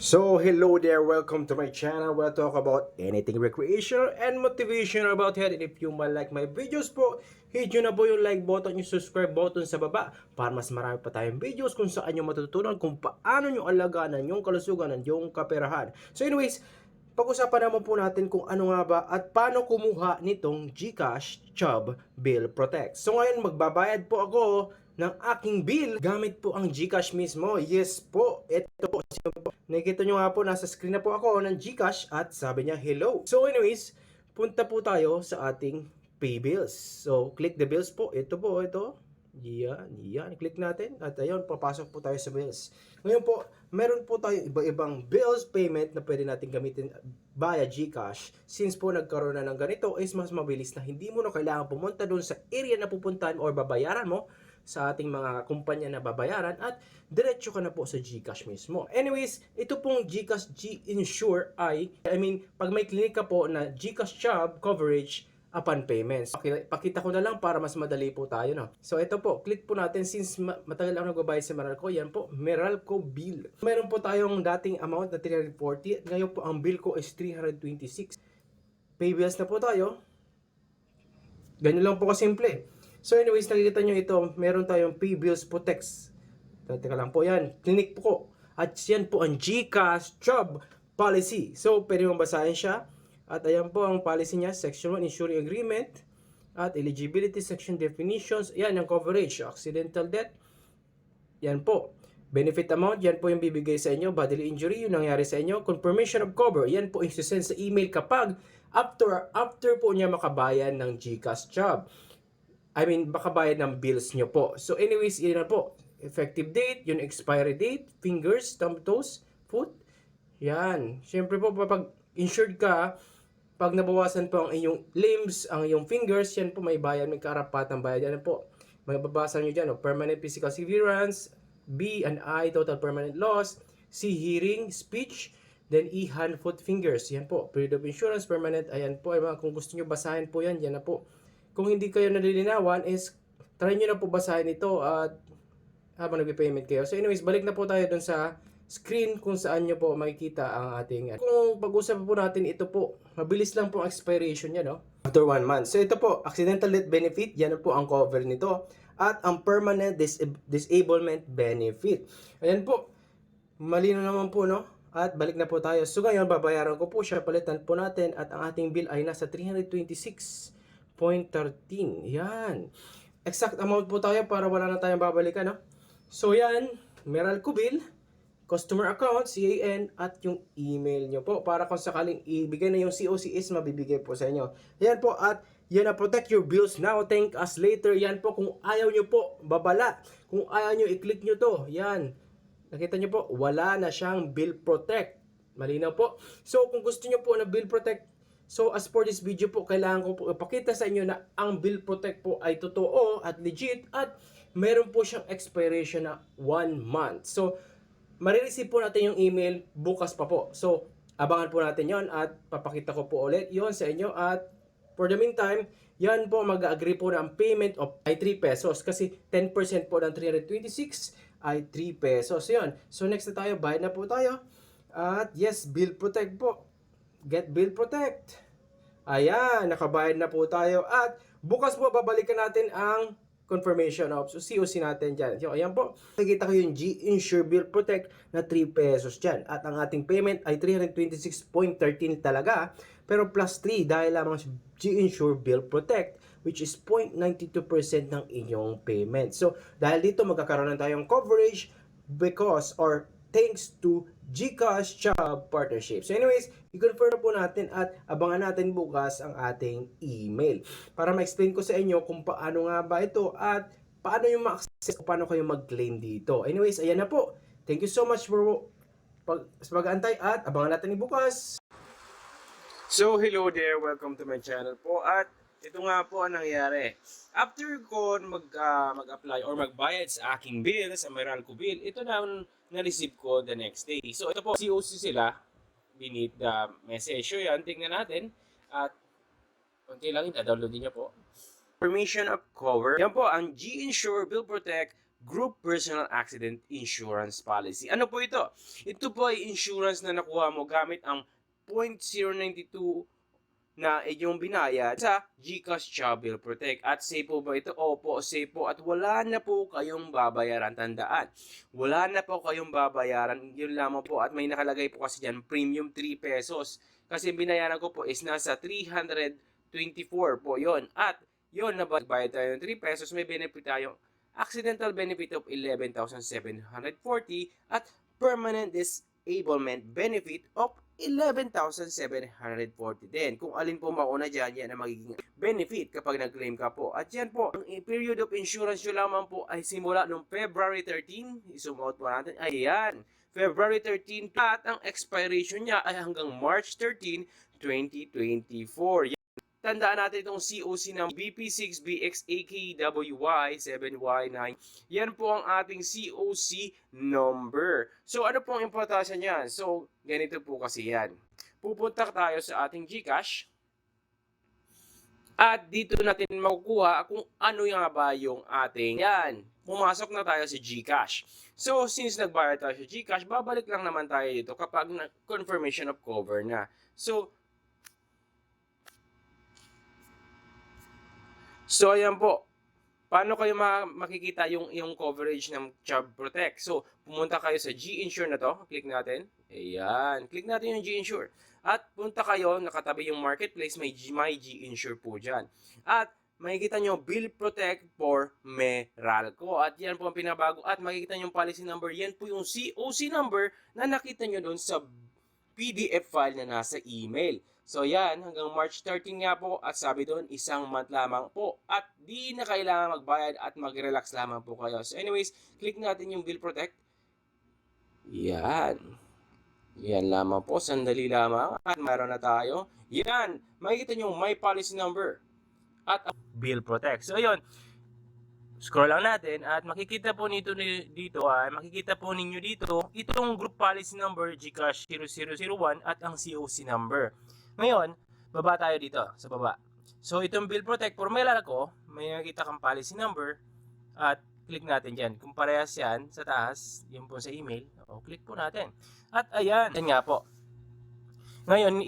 So, hello there, welcome to my channel. We'll talk about anything recreational and motivational about health. And if you might like my videos po, hit nyo na po yung like button, yung subscribe button sa baba para mas marami pa tayong videos kung saan nyo matututunan kung paano nyo alagaan ang yung kalusugan ng yung kaperahan. So anyways, pag-usapan naman po natin kung ano nga ba at paano kumuha nitong Gcash Chubb Bill Protect. So ngayon, magbabayad po ako ng aking bill gamit po ang GCash mismo. Yes po, ito po. Nakikita nyo nga po, nasa screen na po ako ng GCash at sabi niya hello. So anyways, punta po tayo sa ating pay bills. So click the bills po. Ito po, ito. Yan, yan. Click natin. At ayun, papasok po tayo sa bills. Ngayon po, meron po tayo iba-ibang bills payment na pwede natin gamitin via GCash. Since po nagkaroon na ng ganito, is mas mabilis na hindi mo na kailangan pumunta doon sa area na pupuntahan or babayaran mo sa ating mga kumpanya na babayaran at diretso ka na po sa GCash mismo. Anyways, ito pong GCash G-Insure ay, I mean, pag may clinic ka po na GCash job coverage upon payments. Paki- Pakita ko na lang para mas madali po tayo, no? So, ito po, click po natin since ma- matagal ako nagbabayad sa Meralco, yan po, Meralco bill. Meron po tayong dating amount na 340 at ngayon po ang bill ko is 326. Pay bills na po tayo. Ganyan lang po kasimple. So anyways, nakikita nyo ito, meron tayong pay bills protects. Teka lang po yan, clinic po ko. At yan po ang GCash job policy. So pwede mong basahin siya. At ayan po ang policy niya, Section 1, Insuring Agreement. At eligibility section definitions. Yan ang coverage, accidental death. Yan po. Benefit amount, yan po yung bibigay sa inyo. Bodily injury, yung nangyari sa inyo. Confirmation of cover, yan po yung sa email kapag after after po niya makabayan ng GCash job. I mean, makabayad ng bills nyo po. So anyways, yun na po. Effective date, yung expiry date, fingers, thumb, toes, foot. Yan. Siyempre po, pag insured ka, pag nabawasan po ang inyong limbs, ang iyong fingers, yan po may bayad, may karapatang bayad. Yan po. May babasa nyo dyan, oh, permanent physical severance, B and I, total permanent loss, C, hearing, speech, then E, hand, foot, fingers. Yan po. Period of insurance, permanent, ayan po. Ay, mga, kung gusto nyo basahin po yan, yan na po. Kung hindi kayo nalilinawan is, try nyo na po basahin ito at habang nagpe-payment kayo. So anyways, balik na po tayo dun sa screen kung saan nyo po makikita ang ating... Kung pag-usapan po natin, ito po, mabilis lang po ang expiration niya, no? After one month. So ito po, accidental death benefit, yan po ang cover nito. At ang permanent dis- disablement benefit. Ayan po, malino naman po, no? At balik na po tayo. So ngayon, babayaran ko po siya, palitan po natin at ang ating bill ay nasa 326.13. Yan. Exact amount po tayo para wala na tayong babalikan, no? So yan, Meralco bill, customer account, CAN, at yung email nyo po. Para kung sakaling ibigay na yung COCS, mabibigay po sa inyo. Yan po, at yan na protect your bills now, thank us later. Yan po, kung ayaw nyo po, babala. Kung ayaw nyo, i-click nyo to. Yan. Nakita nyo po, wala na siyang bill protect. Malinaw po. So, kung gusto nyo po na bill protect, So as for this video po, kailangan ko po ipakita sa inyo na ang bill protect po ay totoo at legit at meron po siyang expiration na 1 month. So marireceive po natin yung email bukas pa po. So abangan po natin yon at papakita ko po ulit yon sa inyo at for the meantime, yan po mag-agree po na ang payment of ay 3 pesos kasi 10% po ng 326 ay 3 pesos. Yon. So next na tayo, bayad na po tayo. At yes, bill protect po. Get Bill Protect. Ayan, nakabayad na po tayo. At bukas po babalikan natin ang confirmation of so COC natin dyan. So, ayan po. Nakikita ko yung G-Insure Bill Protect na 3 pesos dyan. At ang ating payment ay 326.13 talaga. Pero plus 3 dahil lamang G-Insure Bill Protect which is 0.92% ng inyong payment. So, dahil dito magkakaroon na tayong coverage because or thanks to GCash Job Partnership. So anyways, i-confirm na po natin at abangan natin bukas ang ating email para ma-explain ko sa inyo kung paano nga ba ito at paano yung ma-access o paano kayo mag-claim dito. Anyways, ayan na po. Thank you so much for pag, pag-aantay at abangan natin bukas. So, hello there. Welcome to my channel po. At ito nga po ang nangyari. After ko mag, ah, mag-apply or magbayad sa aking bill, sa Meralco bill, ito na ang na-receive ko the next day. So, ito po, COC sila. Beneath the message. So, yan, tingnan natin. At, konti lang, ita-download niyo po. Permission of cover. Yan po, ang G-Insure Bill Protect Group Personal Accident Insurance Policy. Ano po ito? Ito po ay insurance na nakuha mo gamit ang 0.092 na inyong binayad sa GCash Bill Protect. At safe po ba ito? Opo, safe po. At wala na po kayong babayaran. Tandaan, wala na po kayong babayaran. Yun lamang po. At may nakalagay po kasi dyan, premium 3 pesos. Kasi binayaran ko po is nasa 324 po yon At yon na bayad tayo ng 3 pesos, may benefit tayong accidental benefit of 11,740 at permanent disablement benefit of 11,740 din. Kung alin po mauna dyan, yan ang magiging benefit kapag nag-claim ka po. At yan po, ang period of insurance nyo lamang po ay simula noong February 13, isumuot po natin, ayan, February 13 at ang expiration niya ay hanggang March 13, 2024. Tandaan natin itong COC ng BP6BXAKWY7Y9. Yan po ang ating COC number. So ano po ang importansya niyan? So ganito po kasi yan. Pupunta tayo sa ating GCash. At dito natin makukuha kung ano nga ba yung ating yan. Pumasok na tayo sa GCash. So since nagbayad tayo sa GCash, babalik lang naman tayo dito kapag na confirmation of cover na. So So ayan po. Paano kayo ma- makikita yung yung coverage ng Chubb Protect? So, pumunta kayo sa G-Insure na to. Click natin. Ayan. Click natin yung G-Insure. At punta kayo, nakatabi yung marketplace, may G, my G-Insure po dyan. At makikita nyo, Bill Protect for Meralco. At yan po ang pinabago. At makikita nyo yung policy number. Yan po yung COC number na nakita nyo doon sa PDF file na nasa email. So yan, hanggang March 13 nga po at sabi doon, isang month lamang po. At di na kailangan magbayad at mag-relax lamang po kayo. So anyways, click natin yung Bill Protect. Yan. Yan lamang po, sandali lamang. At mayroon na tayo. Yan, makikita nyo my policy number. At Bill Protect. So ayun, scroll lang natin at makikita po nito ni- dito ay makikita po ninyo dito itong group policy number GCash 0001 at ang COC number. Ngayon, baba tayo dito sa baba. So itong bill protect for may ko, may nakita kang policy number at click natin diyan. Kung parehas yan sa taas, yun po sa email, o click po natin. At ayan, yan nga po. Ngayon,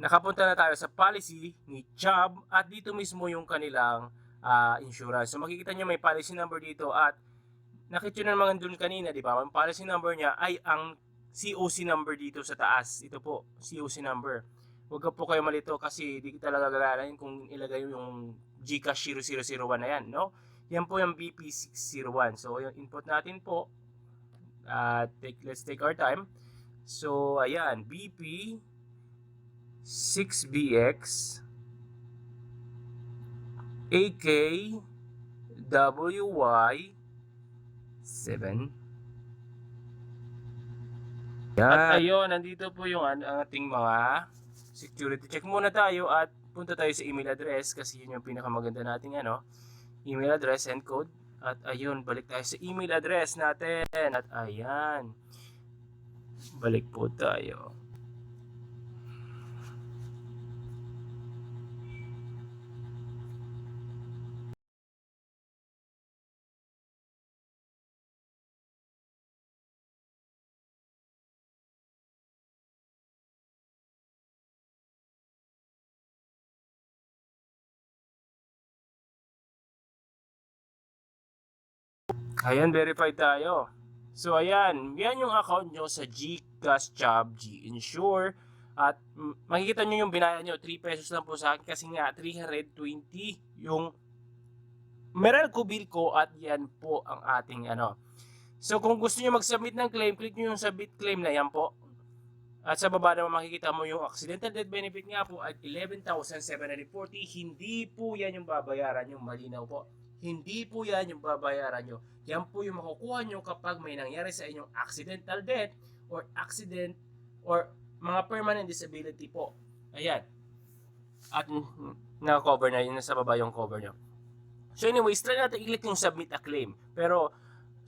nakapunta na tayo sa policy ni Chubb at dito mismo yung kanilang ah, insurance. So makikita nyo may policy number dito at nakita nyo naman dun kanina, di ba? Ang policy number niya ay ang COC number dito sa taas. Ito po, COC number. Huwag ka po kayo malito kasi di talaga gagalain kung ilagay yung Gcash 0001 na yan, no? Yan po yung BP601. So, yung input natin po, uh, take, let's take our time. So, ayan, BP 6BX AK WY 7 At ayun, nandito po yung ating mga security check muna tayo at punta tayo sa email address kasi yun yung pinakamaganda nating ano, email address and code. At ayun, balik tayo sa email address natin. At ayan, balik po tayo. Ayan, verified tayo. So, ayan. Yan yung account nyo sa Gcash Job, G-Insure. At makikita nyo yung binayad nyo. 3 pesos lang po sa akin kasi nga 320 yung Meralco bill ko at yan po ang ating ano. So, kung gusto nyo mag-submit ng claim, click nyo yung submit claim na yan po. At sa baba naman makikita mo yung accidental death benefit nga po at 11,740. Hindi po yan yung babayaran yung malinaw po. Hindi po yan yung babayaran nyo. Yan po yung makukuha nyo kapag may nangyari sa inyong accidental death or accident or mga permanent disability po. Ayan. At naka-cover na yun, nasa baba yung cover nyo. So anyways, try natin i-click yung submit a claim. Pero,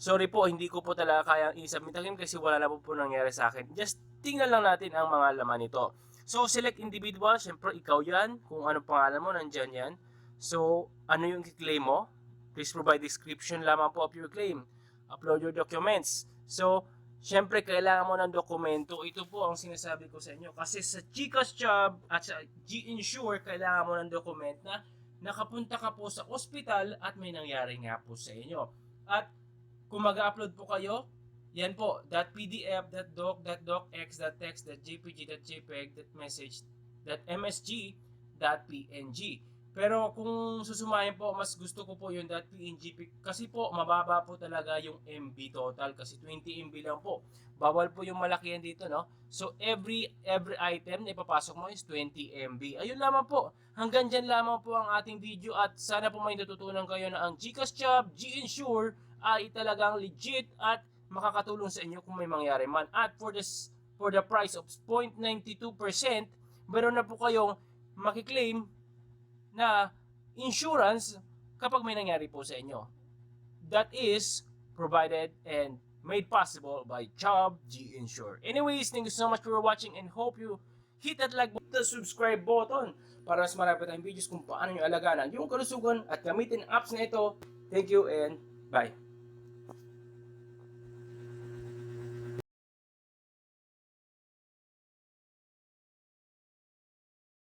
sorry po, hindi ko po talaga kayang i-submit a claim kasi wala na po po nangyari sa akin. Just tingnan lang natin ang mga laman nito. So, select individual. Siyempre, ikaw yan. Kung ano pangalan mo, nandyan yan. So, ano yung i-claim mo? Please provide description lamang po of your claim. Upload your documents. So, syempre kailangan mo ng dokumento. Ito po ang sinasabi ko sa inyo. Kasi sa Gcash Job at sa G-Insure, kailangan mo ng document na nakapunta ka po sa ospital at may nangyari nga po sa inyo. At kung mag-upload po kayo, yan po, .pdf, .doc, .docx, .text, .jpg, .jpeg, .message, .msg, .png. Pero kung susumahin po, mas gusto ko po yung .png kasi po mababa po talaga yung MB total kasi 20 MB lang po. Bawal po yung malaki yan dito, no? So every every item na ipapasok mo is 20 MB. Ayun lamang po. Hanggang dyan lamang po ang ating video at sana po may natutunan kayo na ang Gcash Job, G-Insure ay talagang legit at makakatulong sa inyo kung may mangyari man. At for this for the price of 0.92%, meron na po kayong makiklaim na insurance kapag may nangyari po sa inyo. That is provided and made possible by Job G Insure. Anyways, thank you so much for watching and hope you hit that like button, the subscribe button para mas marami tayong videos kung paano nyo alagaan ang iyong kalusugan at gamitin ang apps na ito. Thank you and bye.